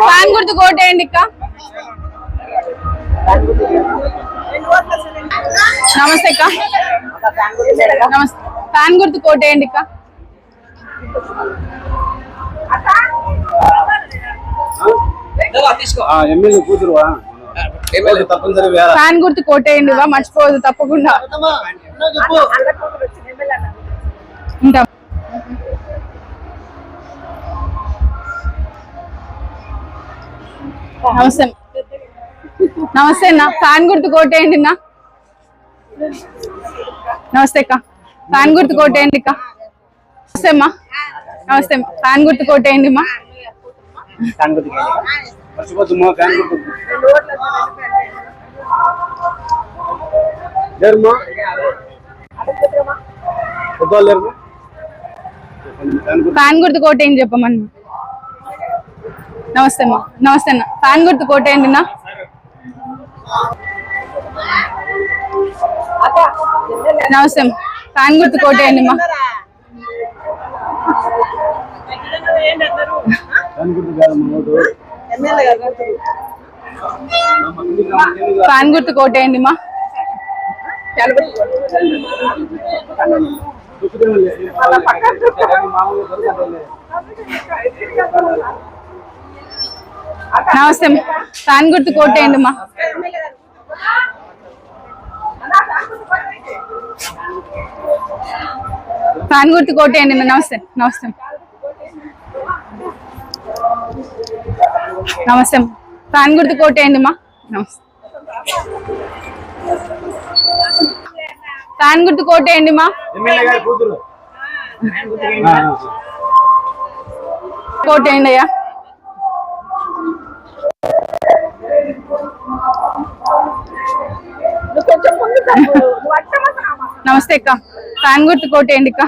Fan గుర్తు కోటేయండి ఇక్క నమస్తే అక్క. నమస్తే. ఫ్యాన్ గుర్తు కోటేయండి ఇక్క ఫ్యాన్ గుర్తు కోటేయండి మర్చిపోదు తప్పకుండా. ఉంటాం. నమస్తే. నమస్తే అన్న. ఫ్యాన్ గుర్తు కోటేయండి అన్న. నమస్తే అక్క. ఫ్యాన్ గుర్తు కోటేయండి అక్క. నమస్తే అమ్మా. నమస్తే ఫ్యాన్ గుర్తు కోటేయండి అమ్మా. ఫ్యాన్ గుర్తు కోటేయండి చెప్పమని. నమస్తే అమ్మా. నమస్తే అన్న. ఫ్యాన్ గుర్తు కోటేయండి అన్న. నమస్తే అమ్మా. ఫ్యాన్ గుర్తు కోటేయండి అమ్మా. ఫ్యాన్ గుర్తు కోటేయండి అమ్మా. నమస్తే. ఫ్యాన్ గుర్తు కోటేయండి అమ్మా ఫ్యాన్ గుర్తు కోటేయండి. నమస్తే. నమస్తే. నమస్తే. ఫ్యాన్ గుర్తు కోటేయండి అమ్మా నమస్తే. ఫ్యాన్ గుర్తు కోటేయండి ఆ. కోటేయండి అయ్యా. నమస్తే అక్క ఫ్యాన్ గుర్తు కోటేయండి అక్క.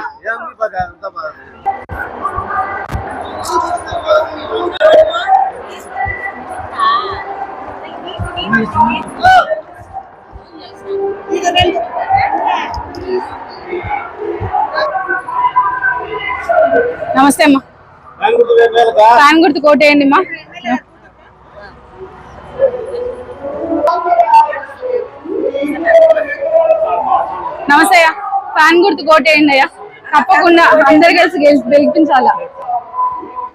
నమస్తే అమ్మా? ఫ్యాన్ గుర్తు కోటేయండి అమ్మా నమస్తే అయ్యా ఫ్యాన్ గుర్తు కోటేయండి అయ్యా తప్పకుండా అందరు కలిసి గెలిచి గెలిపించాలా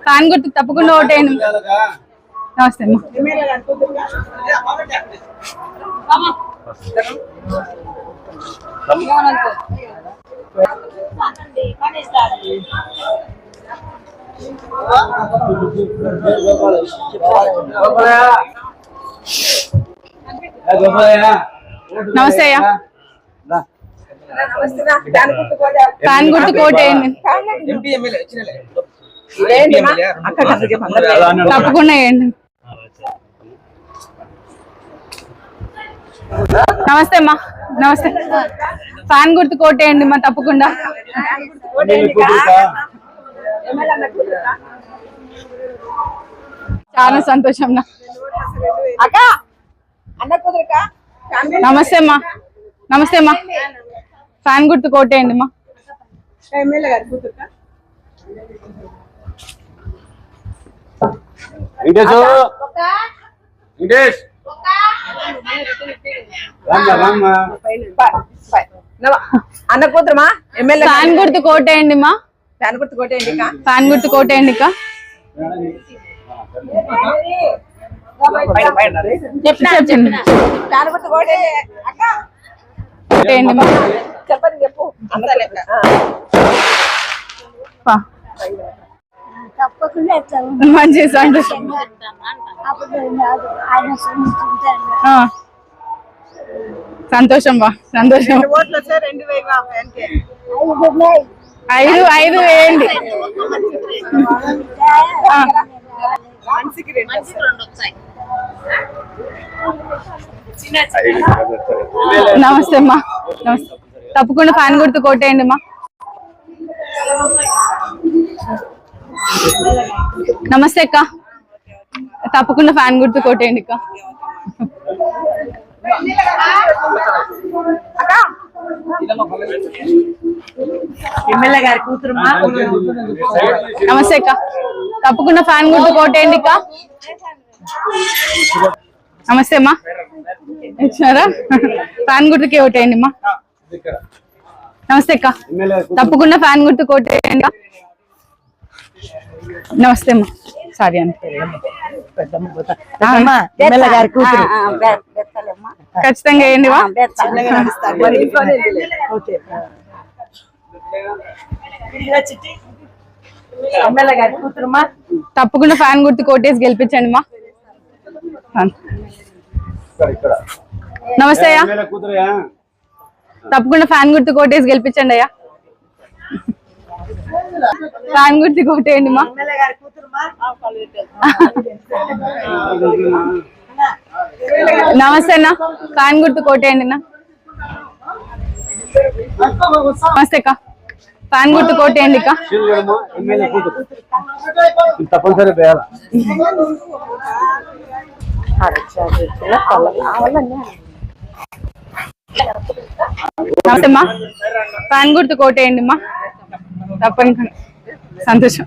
ఫ్యాన్ గుర్తు తప్పకుండా ఓటేయండి? నమస్తే అమ్మా. నమస్తే అయ్యా. ఫ్యాన్ గుర్తు కోటేయండి ఎంపీ తప్పకుండా వేయండి నమస్తే అమ్మా నమస్తే ఫ్యాన్ గుర్తు కోటేయండి అమ్మా తప్పకుండా చాలా సంతోషం నమస్తే అమ్మా. నమస్తే అమ్మా. ఫ్యాన్ గుర్తు కోటేయండి రామ్మా అన్న కూతురుమా? ఎమ్మెల్యే ఫ్యాన్ గుర్తు కోటేయండి అమ్మా ఫ్యాన్ గుర్తు కొట్టేయండి అక్క. ఫ్యాన్ గుర్తు కోటేయండి చెప్పండి ఫ్యాన్ గుర్తు కొట్టే అక్క. కోటేయండి చెప్పండి చెప్పు అంతా లెక్క పా. తప్పకుండా ఎత్తాము మంచి సంతోషం. సంతోషం బా సంతోషం ఐదు. ఐదు వేయండి. మనిషికి రెండు. నమస్తే అమ్మా. నమస్తే. తప్పకుండా ఫ్యాన్ గుర్తు కొట్టేయండి అమ్మా. నమస్తే అక్క. తప్పకుండా ఫ్యాన్ గుర్తు కొట్టేయండి అక్క. ఎమ్మెల్యే గారి కూతురుమా నమస్తే అక్క. తప్పకుండా ఫ్యాన్ గుర్తు కోటేయండి అక్క. నమస్తే అమ్మా. ఇచ్చారా? ఫ్యాన్ గుర్తుకి ఓటేయండి అమ్మా. నమస్తే అక్క. తప్పకుండా ఫ్యాన్ గుర్తు కోటేయండి. నమస్తే అమ్మా. సారీ ఖచ్చితంగా వేయండి తప్పకుండా ఫ్యాన్ గుర్తు కోటేసి గెలిపించండి మా నమస్తే అయ్యా. తప్పకుండా ఫ్యాన్ గుర్తు కోటేసి గెలిపించండి అయ్యా. ఫ్యాన్ గుర్తు కోటేయండి మా. నమస్తే అన్న. ఫ్యాన్ గుర్తు కోటేయండి అన్న. నమస్తే అక్క. ఫ్యాన్ గుర్తు కోటేయండి అక్క. తప్పనిసరి నమస్తే అమ్మా ఫ్యాన్ గుర్తు కోటేయండి అమ్మా తప్పని సంతోషం.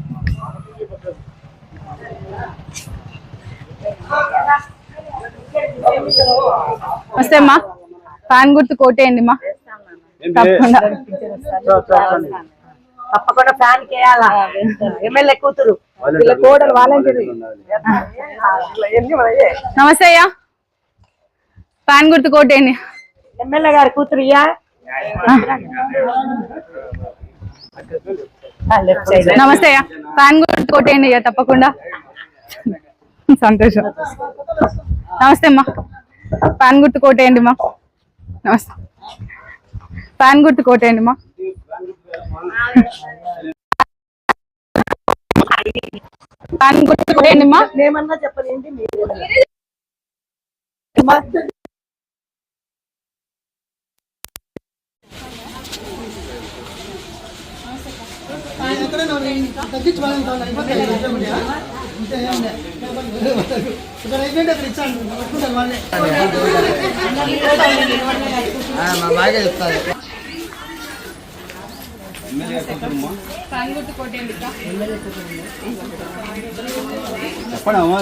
నమస్తే అమ్మా ఫ్యాన్ గుర్తు కోటేయండి అమ్మా? తప్పకుండా. తప్పకుండా ఫ్యాన్ కేయాలా? ఎమ్మెల్యే కూతురు. వీళ్ళ కోడలు వాలంటీర్? నమస్తే అయ్యా. ఫ్యాన్ గుర్తు కోటేయండి. ఎమ్మెల్యే గారి కూతురు ఇయ్యా. నమస్తే అయ్యా. ఫ్యాన్ గుర్తు కొట్టేయండి అయ్యా తప్పకుండా. సంతోషం. నమస్తే అమ్మా. ఫ్యాన్ గుర్తు కొట్టేయండి అమ్మా. నమస్తే. ఫ్యాన్ గుర్తు కొట్టేయండి అమ్మా. దాని గురించి కూడా అమ్మా మేమన్నా చెప్పలేండి మీరు ఫ్యాన్ చెప్పండి అమ్మా